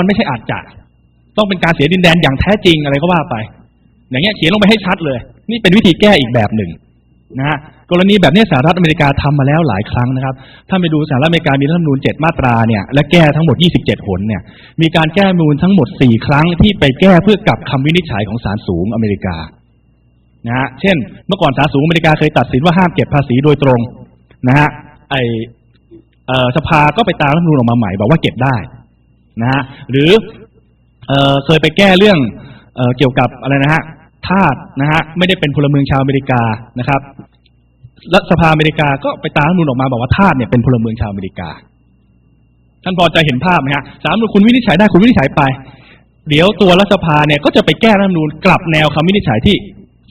มันไม่ใช่อาจจะต้องเป็นการเสียดินแดนอย่างแท้จริงอะไรก็ว่าไป อย่างเงี้ยเขียนลงไปให้ชัดเลย นี่เป็นวิธีแก้อีกแบบหนึ่งนะฮะกรณีแบบนี้สหรัฐอเมริกาทำมาแล้วหลายครั้งนะครับ ถ้าไปดูสหรัฐอเมริกามีรัฐธรรมนูญเจ็ดมาตราเนี่ยและแก้ทั้งหมด 27 หนเนี่ย มีการแก้รัฐมนูญทั้งหมด 4 ครั้งที่ไปแก้เพื่อกลับคำวินิจฉัยของศาลสูงอเมริกานะฮะเช่น เมื่อก่อนศาลสูงอเมริกาเคยตัดสินว่าห้ามเก็บภาษีโดยตรงนะฮะไอเออสภาก็ไปตามรัฐธรรมนูญออกมาใหม่บอกว่าเก็บได้ นะฮะหรือเออเคยไปแก้เรื่องเออเกี่ยวกับอะไรนะฮะทาสนะฮะไม่ได้เป็นพลเมืองชาวอเมริกานะครับรัฐสภาอเมริกาก็ไปตามรัฐมนูญออกมาบอกว่าทาสเนี่ยเป็นพลเมืองชาวอเมริกา ท่านพอจะเห็นภาพไหมฮะสามนุนคุณวินิจฉัยได้คุณวินิจฉัยไป เดี๋ยวตัวรัฐสภาเนี่ยก็จะไปแก้รัฐมนูญกลับแนวคำวินิจฉัยที่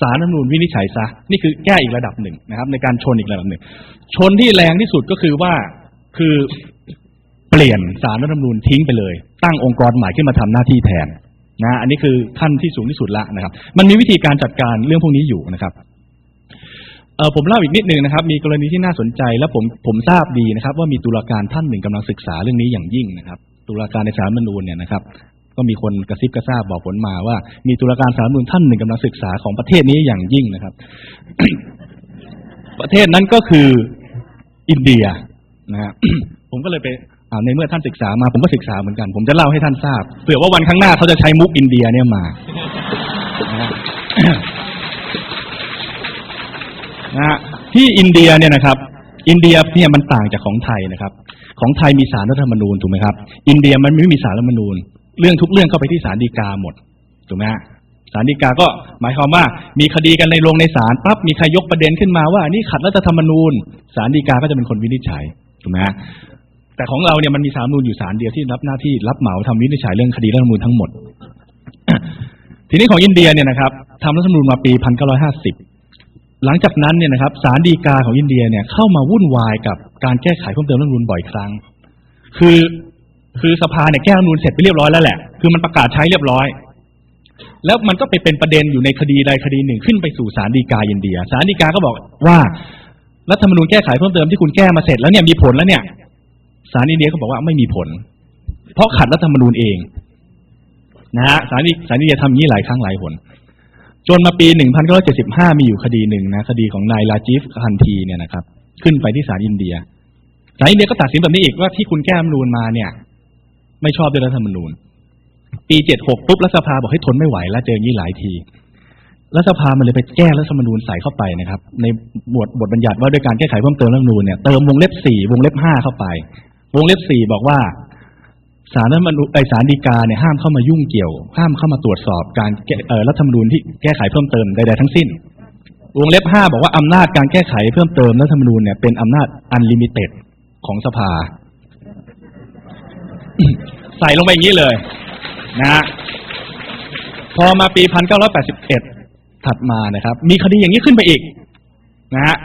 ศาลรัฐมนูญวินิจฉัยซะนี่คือแก้อีกระดับหนึ่งนะครับ ในการชนอีกระดับหนึ่ง ชนที่แรงที่สุดก็คือว่าคือ เปลี่ยนสารรัฐธรรมนูญทิ้งไปเลย ตั้งองค์กรใหม่ขึ้นมาทำหน้าที่แทนนะอันนี้คือขั้นที่สูงที่สุดละนะครับ มันมีวิธีการจัดการเรื่องพวกนี้อยู่นะครับเออผมเล่าอีกนิดนึงนะครับ มีกรณีที่น่าสนใจแล้วผมผมทราบดีนะครับ ว่ามีตุลาการท่านหนึ่งกำลังศึกษาเรื่องนี้อย่างยิ่งนะครับ ตุลาการในศาลรัฐธรรมนูญเนี่ยนะครับ ก็มีคนกระซิบกระซาบบอกผลมาว่า มีตุลาการศาลรัฐธรรมนูญท่านหนึ่งกำลังศึกษาของประเทศนี้อย่างยิ่งนะครับ ประเทศนั้นก็คืออินเดียนะฮะผมก็เลยไป ในเมื่อท่านศึกษามาผมก็ศึกษาเหมือนกัน ผมจะเล่าให้ท่านทราบเผื่อว่าวันข้างหน้าเขาจะใช้มุกอินเดียเนี่ยมานะที่อินเดียเนี่ยนะครับ อินเดียเนี่ยมันต่างจากของไทยนะครับ ของไทยมีศาลรัฐธรรมนูญถูกไหมครับ อินเดียมันไม่มีศาลรัฐธรรมนูญ เรื่องทุกเรื่องเข้าไปที่ศาลฎีกาหมดถูกไหมฮะศาลฎีกาก็หมายความว่ามีคดีกันในโรงในศาลปั๊บมีใครยกประเด็นขึ้นมาว่าอันนี่ขัดรัฐธรรมนูญศาลฎีกาก็จะเป็นคนวินิจฉัยถูกไหมฮะ แต่ของเราเนี่ยมันมีศามนูญอยู่ศาลเดียวที่รับหน้าที่รับเหมาทำวินิจฉัยเรื่องคดีรัฐธรรมนูญทั้งหมด ทีนี้ของอินเดียเนี่ยนะครับทำรัฐธรรมนูญมาปี1950หลังจากนั้นเนี่ยนะครับศาลฎีกาของอินเดียเนี่ยเข้ามาวุ่นวายกับการแก้ไขเพิ่มเติมรัฐธรรมนูญบ่อยครั้ง คือคือสภาเนี่ยแก้รัฐธรรมนูญเสร็จไปเรียบร้อยแล้วแหละ คือมันประกาศใช้เรียบร้อย แล้วมันก็ไปเป็นประเด็นอยู่ในคดีใดคดีหนึ่งขึ้นไปสู่ศาลฎีกาอินเดียศาลฎีกาก็บอกว่ารัฐธรรมนูญแก้ไขเพิ่มเติมที่คุณแก้มาเสร็จแล้วเนี่ยมีผลแล้วเนี่ย ศาลอินเดียก็บอกว่าไม่มีผล เพราะขัดรัฐธรรมนูญเองนะฮะศาลศาลอินเดียทำอย่างนี้หลายครั้งหลายหนจนมาปี 1975 มีอยู่คดีหนึ่งนะคดีของนายราจีฟคันทีเนี่ยนะครับ ขึ้นไปที่ศาลอินเดียศาลอินเดียก็ตัดสินแบบนี้อีกว่าที่คุณแก้รัฐธรรมนูญมาเนี่ย ไม่ชอบด้วยรัฐธรรมนูญ ปี 76 ปุ๊บรัฐสภาบอกให้ทนไม่ไหวแล้วเจออย่างนี้หลายทีรัฐสภามันเลยไปแก้รัฐธรรมนูญใส่เข้าไปนะครับ ในหมวดบทบัญญัติว่าด้วยการแก้ไขเพิ่มเติมรัฐธรรมนูญเนี่ยเติมวงเล็บ4วงเล็บ5เข้าไป วงเล็บ4บอกว่าศาลรัฐธรรมนูญไอศาลฎีกาเนี่ยห้ามเข้ามายุ่งเกี่ยว ห้ามเข้ามาตรวจสอบการแก้เออรัฐธรรมนูญที่แก้ไขเพิ่มเติมใดๆทั้งสิ้น วงเล็บห้าบอกว่าอำนาจการแก้ไขเพิ่มเติมรัฐธรรมนูญเนี่ยเป็นอำนาจอันลิมิเต็ดของสภา ใส่ลงไปอย่างนี้เลย นะฮะพอมาปี1981ถัดมานะครับ มีคดีอย่างนี้ขึ้นไปอีก นะฮะ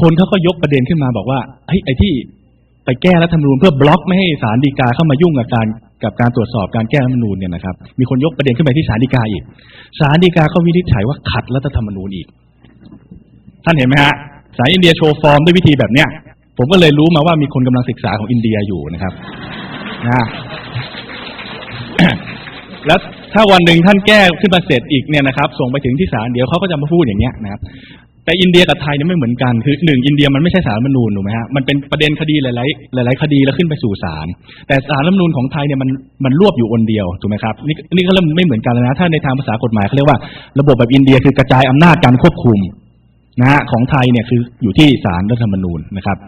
คนเขาก็ยกประเด็นขึ้นมาบอกว่าเฮ้ยไอ้ที่ ไปแก้รัฐธรรมนูญเพื่อบล็อกไม่ให้ศาลฎีกาเข้ามายุ่งกับการกับการตรวจสอบการแก้รัฐธรรมนูญเนี่ยนะครับ มีคนยกประเด็นขึ้นไปที่ศาลฎีกาอีกศาลฎีกาเขาวินิจฉัยว่าขัดรัฐธรรมนูญอีก ท่านเห็นไหมฮะสายอินเดียโชว์ฟอร์มด้วยวิธีแบบเนี้ย ผมก็เลยรู้มาว่ามีคนกำลังศึกษาของอินเดียอยู่นะครับนะแล้วถ้าวันหนึ่งท่านแก้ขึ้นมาเสร็จอีกเนี่ยนะครับ ส่งไปถึงที่ศาลเดี๋ยวเขาก็จะมาพูดอย่างเงี้ยนะครับ แต่อินเดียกับไทยเนี่ยไม่เหมือนกันคือหนึ่งอินเดียมันไม่ใช่สารรัฐมนูญถูกไหมฮะมันเป็นประเด็นคดีหลาย ๆ หลาย ๆ คดีแล้วขึ้นไปสู่ศาลแต่สารรัฐมนูญของไทยเนี่ยมันมันรวบอยู่อนเดียวถูกไหมครับนี่นี่ก็เริ่มไม่เหมือนกันแล้วนะถ้าในทางภาษากฎหมายเขาเรียกว่าระบบแบบอินเดียคือกระจายอำนาจการควบคุมนะฮะของไทยเนี่ยคืออยู่ที่ศาลรัฐธรรมนูญนะครับ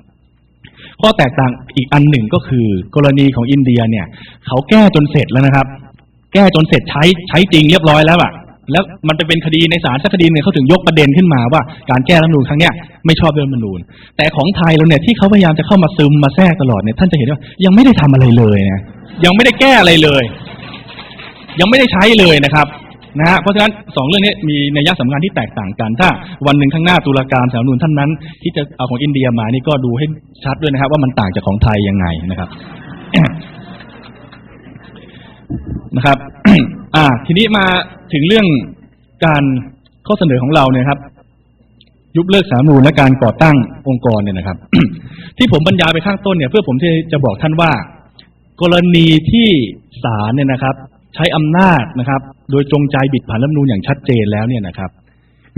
ข้อแตกต่างอีกอันหนึ่งก็คือ กรณีของอินเดียเนี่ยเขาแก้จนเสร็จแล้วนะครับ แก้จนเสร็จใช้ใช้จริงเรียบร้อยแล้วอะ แล้วมันไปเป็นคดีในศาลสักคดีเนี่ยเขาถึงยกประเด็นขึ้นมาว่าการแก้รัฐมนูญครั้งเนี้ยไม่ชอบด้วยรัฐมนูญแต่ของไทยเราเนี่ยที่เขาพยายามจะเข้ามาซึมมาแทรกตลอดเนี่ยท่านจะเห็นว่ายังไม่ได้ทำอะไรเลยนะยังไม่ได้แก้อะไรเลย ยังไม่ได้ใช้เลยนะครับนะฮะเพราะฉะนั้นสองเรื่องนี้มีนัยสำคัญที่แตกต่างกัน ถ้าวันหนึ่งข้างหน้าตุลาการสารรัฐนูญท่านนั้น ที่จะเอาของอินเดียมานี่ก็ดูให้ชัดด้วยนะครับ ว่ามันต่างจากของไทยยังไงนะครับนะครับ อ่า ทีนี้มา ถึงเรื่องการข้อเสนอของเราเนี่ยครับ ยุบเลิกสามนูญและการก่อตั้งองค์กรเนี่ยนะครับ ที่ผมบรรยายไปข้างต้นเนี่ย เพื่อผมจะจะบอกท่านว่า กรณีที่ศาลเนี่ยนะครับ ใช้อำนาจนะครับ โดยจงใจบิดผันรัฐนูญอย่างชัดเจนแล้วเนี่ยนะครับ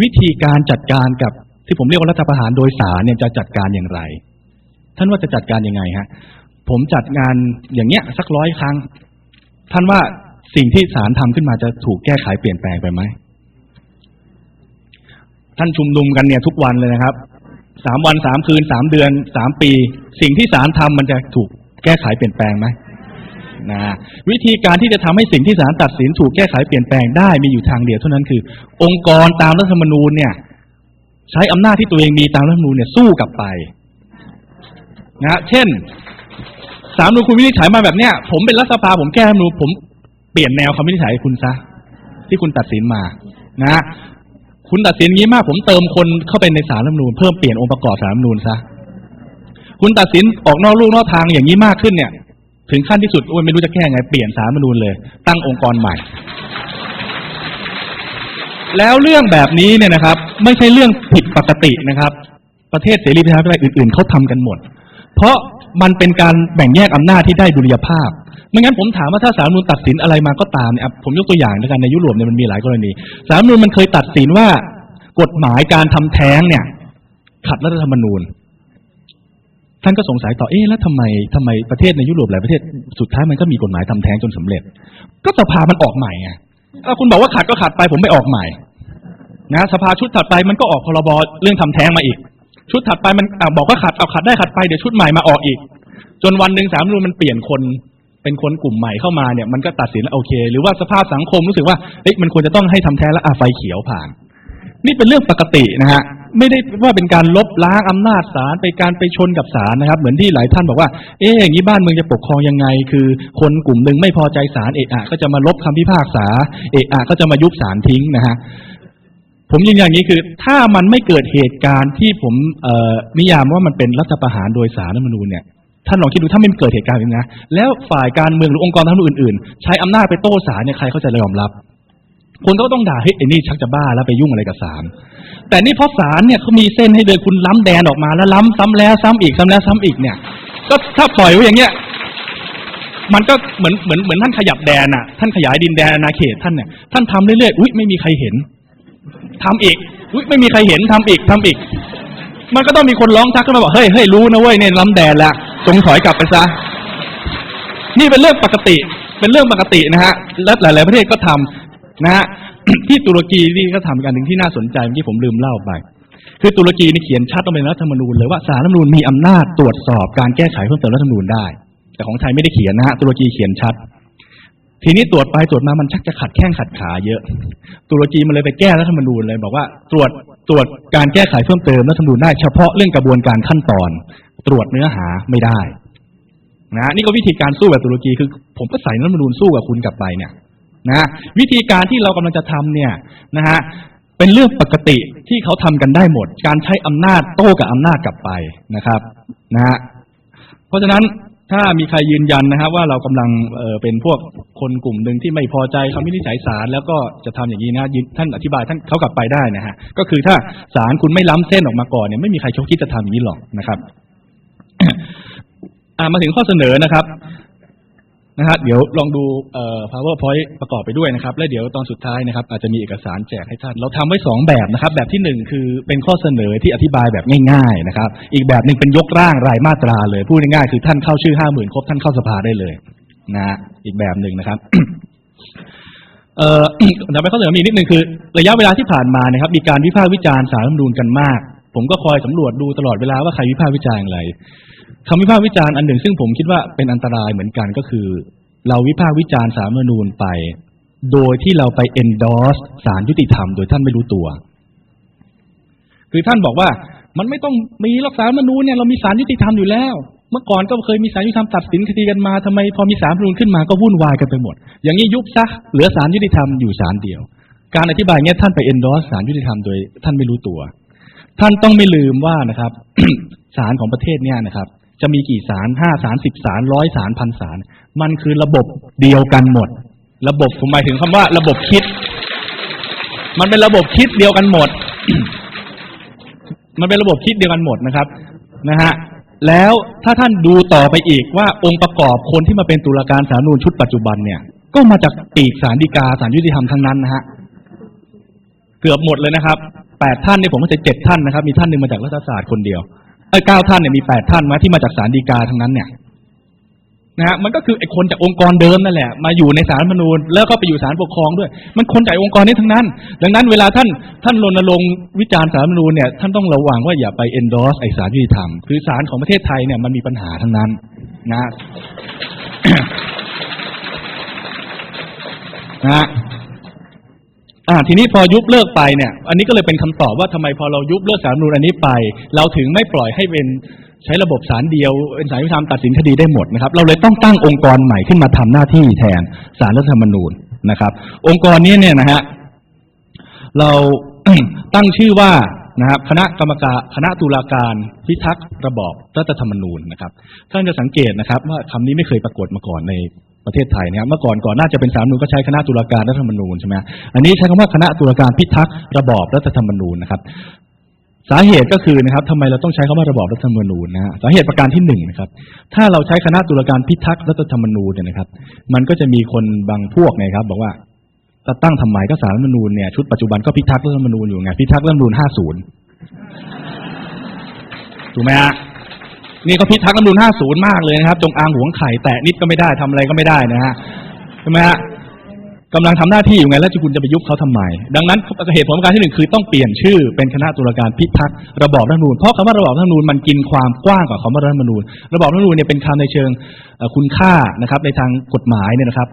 วิธีการจัดการกับที่ผมเรียกว่ารัฐประหารโดยศาลเนี่ยจะจัดการอย่างไร ท่านว่าจะจัดการยังไงฮะผมจัดงานอย่างเงี้ย สักร้อยครั้ง ท่านว่า สิ่งที่ศาลทำขึ้นมาจะถูกแก้ไขเปลี่ยนแปลงไปไหม ท่านชุมนุมกันเนี่ยทุกวันเลยนะครับ สามวันสามคืนสามเดือนสามปี สิ่งที่ศาลทำมันจะถูกแก้ไขเปลี่ยนแปลงไหมนะวิธีการที่จะทำให้สิ่งที่ศาลตัดสินถูกแก้ไขเปลี่ยนแปลงได้มีอยู่ทางเดียวเท่านั้นคือ องค์กรตามรัฐธรรมนูญเนี่ย ใช้อำนาจที่ตัวเองมีตามรัฐธรรมนูญเนี่ยสู้กลับไปนะเช่นสามนูญคุณวินิจฉัยมาแบบเนี้ยผมเป็นรัฐสภาผมแก้รัฐมนูญผม ปลี่ยนแนวคำวินิจฉัยคุณซะ ที่คุณตัดสินมา นะ คุณตัดสินงี้มาก ผมเติมคนเข้าไปในสารรัฐมนูญเพิ่มเปลี่ยนองค์ประกอบสารรัฐมนูญซะ คุณตัดสินออกนอกลูกนอกทางอย่างนี้มากขึ้นเนี่ย ถึงขั้นที่สุดโอ้ยไม่รู้จะแก้ไงเปลี่ยนสารรัฐมนูญเลย ตั้งองค์กรใหม่ แล้วเรื่องแบบนี้เนี่ยนะครับ ไม่ใช่เรื่องผิดปกตินะครับ ประเทศเสรีประชาธิปไตยอื่น ๆเขาทำกันหมด เพราะมันเป็นการแบ่งแยกอำนาจที่ได้ดุลยภาพ ไม่งั้นผมถามว่าถ้าสารฐธรรมนูญตัดสินอะไรมาก็ตามเนี่ยผมยกตัวอย่างด้วยกันในยุโรปเนี่ยมันมีหลายกรณี สารฐธรรมนูญมันเคยตัดสินว่ากฎหมายการทำแท้งเนี่ย ขัดรัฐธรรมนูญ ท่านก็สงสัยต่อเอ๊ะแล้วทำไมทำไมประเทศในยุโรปหลายประเทศสุดท้ายมันก็มีกฎหมายทำแท้งจนสำเร็จ ก็สภามันออกใหม่ไงถ้าคุณบอกว่าขัดก็ขัดไปผมไม่ออกใหม่นะสภาชุดถัดไปมันก็ออกพรบเรื่องทำแท้งมาอีก ชุดถัดไปมันอบอกว่าขัดเอาขัดได้ขัดไปเดี๋ยวชุดใหม่มาออกอีก จนวันหนึ่งสามนูนมันเปลี่ยนคน เป็นคนกลุ่มใหม่เข้ามาเนี่ยมันก็ตัดสินแล้วโอเค หรือว่าสภาพสังคมรู้สึกว่าเอ๊ะมันควรจะต้องให้ทำแท้งแล้วอาไฟเขียวผ่าน นี่เป็นเรื่องปกตินะฮะไม่ได้ว่าเป็นการลบล้างอำนาจศาลไปการไปชนกับศาลนะครับ เหมือนที่หลายท่านบอกว่า เอ๊ะอย่างนี้บ้านเมืองจะปกครองยังไง คือคนกลุ่มหนึ่งไม่พอใจศาลเอะอะก็จะมาลบคำพิพากษา เอะอะก็จะมายุบศาลทิ้งนะฮะผมยืนยันอย่างนี้คือ ถ้ามันไม่เกิดเหตุการณ์ที่ผมเอ่อนิยามว่ามันเป็นรัฐประหารโดยสารรัฐมนูญเนี่ย ท่านลองคิดดูถ้าไม่เกิดเหตุการณ์แบบนี้นะแล้วฝ่ายการเมืองหรือองค์กรทางอื่นๆ ใช้อำนาจไปโต้ศาลเนี่ยใครเขาจะยอมรับ คนก็ต้องด่าเฮ้ยไอ้นี่ชักจะบ้าแล้วไปยุ่งอะไรกับศาลแต่นี่เพราะศาลเนี่ยเขามีเส้นให้เดินคุณล้ำแดนออกมาแล้วล้ำซ้ำแล้วซ้ำอีกซ้ำแล้วซ้ำอีกเนี่ย ก็ถ้าปล่อยไว้อย่างเงี้ยมันก็เหมือนเหมือนเหมือนท่านขยับแดนอะท่านขยายดินแดนอาณาเขตท่านเนี่ยท่านทำเรื่อยๆอุ้ยไม่มีใครเห็นทำอีกอุ๊ยไม่มีใครเห็นทำอีกทำอีก มันก็ต้องมีคนร้องทักขึ้นมาบอกเฮ้ยเฮ้ยรู้นะเว้ยเนี่ยล้ำแดนแล้ว จงถอยกลับไปซะ นี่เป็นเรื่องปกติ เป็นเรื่องปกตินะฮะ และหลาย ๆ ประเทศก็ทำนะฮะ ที่ตุรกีนี่ก็ทำกันหนึ่งที่น่าสนใจเมื่อกี้ผมลืมเล่าไป คือตุรกีนี่เขียนชัดลงไปในรัฐธรรมนูญเลยว่าสารรัฐธรรมนูญมีอำนาจตรวจสอบการแก้ไขเพิ่มเติมรัฐธรรมนูญได้ แต่ของไทยไม่ได้เขียนนะฮะ ตุรกีเขียนชัด ทีนี้ตรวจไปตรวจมามันชักจะขัดแข้งขัดขาเยอะ ตุรกีมันเลยไปแก้รัฐธรรมนูญเลยบอกว่าตรวจตรวจการแก้ไขเพิ่มเติมรัฐธรรมนูญได้เฉพาะเรื่องกระบวนการขั้นตอน ตรวจเนื้อหาไม่ได้นะนี่ก็วิธีการสู้แบบตุรกีคือ ผมก็ใส่รัฐธรรมนูญสู้กับคุณกลับไปเนี่ยนะวิธีการที่เรากำลังจะทำเนี่ยนะฮะเป็นเรื่องปกติที่เขาทำกันได้หมด การใช้อำนาจโต้กับอำนาจกลับไปนะครับนะฮะเพราะฉะนั้นถ้ามีใครยืนยันนะครับว่าเรากำลังเอ่อเป็นพวกคนกลุ่มหนึ่งที่ไม่พอใจคำวินิจฉัยศาลแล้วก็จะทำอย่างนี้นะท่านอธิบายท่านเขากลับไปได้นะฮะก็คือถ้าศาลคุณไม่ล้ำเส้นออกมาก่อนเนี่ยไม่มีใครชกคิดจะทำอย่างนี้หรอกนะครับ มาถึงข้อเสนอนะครับนะฮะเดี๋ยวลองดูเอ่อ powerpoint ประกอบไปด้วยนะครับ และเดี๋ยวตอนสุดท้ายนะครับ อาจจะมีเอกสารแจกให้ท่าน เราทำไว้สองแบบนะครับ แบบที่หนึ่งคือเป็นข้อเสนอที่อธิบายแบบง่าย ๆนะครับ อีกแบบหนึ่งเป็นยกร่างรายมาตราเลย พูดง่ายๆคือท่านเข้าชื่อห้าหมื่นครบท่านเข้าสภาได้เลยนะฮะอีกแบบหนึ่งนะครับเอ่อเดี๋ยวไปข้อเสนอมีนิดนึงคือ ระยะเวลาที่ผ่านมานะครับ มีการวิพากษ์วิจารณ์สารรัฐธรรมนูญกันมาก ผมก็คอยสำรวจดูตลอดเวลาว่าใครวิพากษ์วิจารณ์อย่างไรคำวิพากษ์วิจารณ์อันหนึ่ง ซึ่งผมคิดว่าเป็นอันตรายเหมือนกันก็คือ เราวิพากษ์วิจารณ์สารมนูญไป โดยที่เราไป endorse สารยุติธรรมโดยท่านไม่รู้ตัว คือท่านบอกว่ามันไม่ต้องมีรักษารัฐธรรมนูญเนี่ยเรามีสารยุติธรรมอยู่แล้ว เมื่อก่อนก็เคยมีสารยุติธรรมตัดสินคดีกันมาทำไมพอมีสารรัฐธรรมนูญขึ้นมาก็วุ่นวายกันไปหมด อย่างนี้ยุบซะเหลือสารยุติธรรมอยู่สารเดียว การอธิบายเนี้ยท่านไป endorse สารยุติธรรมโดยท่านไม่รู้ตัว ท่านต้องไม่ลืมว่านะครับศาลของประเทศเนี่ยนะครับ จะมีกี่ศาลห้าศาลสิบศาลร้อยศาลพันศาลมันคือระบบเดียวกันหมด ระบบผมหมายถึงคำว่า ระบบคิด มันเป็นระบบคิดเดียวกันหมด มันเป็นระบบคิดเดียวกันหมดนะครับนะฮะแล้วถ้าท่านดูต่อไปอีกว่าองค์ประกอบคนที่มาเป็นตุลาการสาลรนูญชุดปัจจุบันเนี่ย ก็มาจากปีกสารดีกาสารยุติธรรมทั้งนั้นนะฮะเกือบหมดเลยนะครับ แปดท่านเนี่ยผมก็จะเจ็ดท่านนะครับ มีท่านหนึ่งมาจากรัฐศาสตร์คนเดียวเอ้เก้าท่านเนี่ยมีแปดท่านมาที่มาจากสารดีกาทั้งนั้นเนี่ยนะฮะมันก็คือไอ้คนจากองค์กรเดิมนั่นแหละ มาอยู่ในสารรัฐธรรมนูญแล้วก็ไปอยู่ศาลปกครองด้วย มันคนจากองค์กรนี้ทั้งนั้น ดังนั้นเวลาท่านท่านรณรงค์วิจารณ์สารรัฐธรรมนูญเนี่ยท่านต้องระวังว่าอย่าไป endorse ไอ้สารยุติธรรมคือสารของประเทศไทยเนี่ยมันมีปัญหาทั้งนั้นนะนะ อ่าทีนี้พอยุบเลิกไปเนี่ย อันนี้ก็เลยเป็นคำตอบว่าทำไมพอเรายุบเลิกสารรัฐธรรมนูญอันนี้ไป เราถึงไม่ปล่อยให้เป็นใช้ระบบสารเดียวเป็นสารยุติธรรมตัดสินคดีได้หมดนะครับ เราเลยต้องตั้งองค์กรใหม่ขึ้นมาทำหน้าที่แทนสารรัฐธรรมนูญนะครับ องค์กรนี้เนี่ยนะฮะเราตั้งชื่อว่านะครับคณะกรรมการคณะตุลาการพิทักษ์ระบอบรัฐธรรมนูญนะครับท่านจะสังเกตนะครับ ว่าคำนี้ไม่เคยปรากฏมาก่อนใน ประเทศไทยนะครับเมื่อก่อนก่อนน่าจะเป็นสามนูญก็ใช้คณะตุลาการรัฐธรรมนูญใช่ไหมอันนี้ใช้คำว่าคณะตุลาการพิทักษ์ระบอบรัฐธรรมนูญนะครับ สาเหตุก็คือนะครับทำไมเราต้องใช้คำว่าระบอบรัฐธรรมนูญนะฮะสาเหตุประการที่หนึ่งนะครับ ถ้าเราใช้คณะตุลาการพิทักษ์รัฐธรรมนูญเนี่ยนะครับ มันก็จะมีคนบางพวกไงครับ บอกว่าจะตั้งทำไมก็สารรัฐธรรมนูญเนี่ยชุดปัจจุบันก็พิทักษ์รัฐธรรมนูญอยู่ไงพิทักษ์รัฐธรรมนูญ50ถูกไหมฮะ นี่เขาพิทักษ์รัฐธรรมนูญ50 มากเลยนะครับ จงอางหวงไข่แตะนิดก็ไม่ได้ทำอะไรก็ไม่ได้นะฮะใช่ไหมฮะกำลังทำหน้าที่อยู่ไงแล้วคุณจะไปยุบเขาทำไม ดังนั้นเหตุผลการที่หนึ่งคือต้องเปลี่ยนชื่อเป็นคณะตุลาการพิทักษ์ระบอบรัฐธรรมนูญเพราะคำว่าระบอบรัฐธรรมนูญมันกินความกว้างกว่าคำว่ารัฐธรรมนูญระบอบรัฐธรรมนูญเนี่ยเป็นคำในเชิงคุณค่านะครับ ในทางกฎหมายเนี่ยนะครับ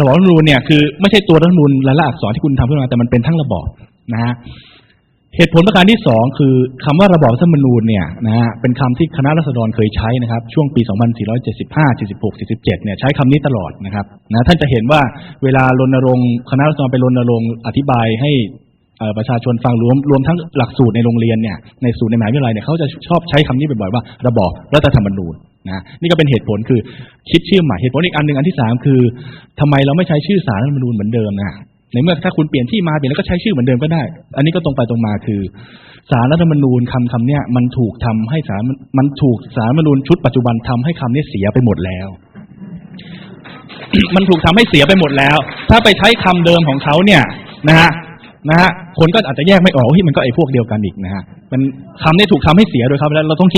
ระบอบรัฐธรรมนูญเนี่ยคือไม่ใช่ตัวรัฐธรรมนูญรายละอักษรที่คุณทำขึ้นมาแต่มันเป็นทั้งระบอบนะฮะ เหตุผลประการที่สองคือคำว่าระบอบรัฐธรรมนูญเนี่ยนะฮะเป็นคำที่คณะรัษฎรเคยใช้นะครับ ช่วงปี 2475 76 47เนี่ยใช้คำนี้ตลอดนะครับนะท่านจะเห็นว่าเวลารณรงค์คณะรัษฎรไปรณรงค์อธิบายให้ประชาชนฟังรวมรวมทั้งหลักสูตรในโรงเรียนเนี่ยในสูตรในมหาวิทยาลัยเนี่ยเขาจะชอบใช้คำนี้บ่อยๆว่า ระบอบรัฐธรรมนูญนะนี่ก็เป็นเหตุผลคือคิดชื่อใหม่เหตุผลอีกอันหนึ่งอันที่สามคือทำไมเราไม่ใช้ชื่อสารรัฐธรรมนูญเหมือนเดิมนะ ในเมื่อถ้าคุณเปลี่ยนที่มาเปลี่ยนแล้วก็ใช้ชื่อเหมือนเดิมก็ได้ อันนี้ก็ตรงไปตรงมาคือ สารรัฐธรรมนูญคำคำเนี้ยมันถูกทำให้สารมันถูกสารรัฐธรรมนูญชุดปัจจุบันทำให้คำนี้เสียไปหมดแล้ว มันถูกทำให้เสียไปหมดแล้ว ถ้าไปใช้คำเดิมของเขาเนี่ยนะฮะนะฮะคนก็อาจจะแยกไม่ออกว่าเฮ้ยมันก็ไอ้พวกเดียวกันอีกนะฮะมันคำนี้ถูกทำให้เสียโดยครับแล้วเราต้อง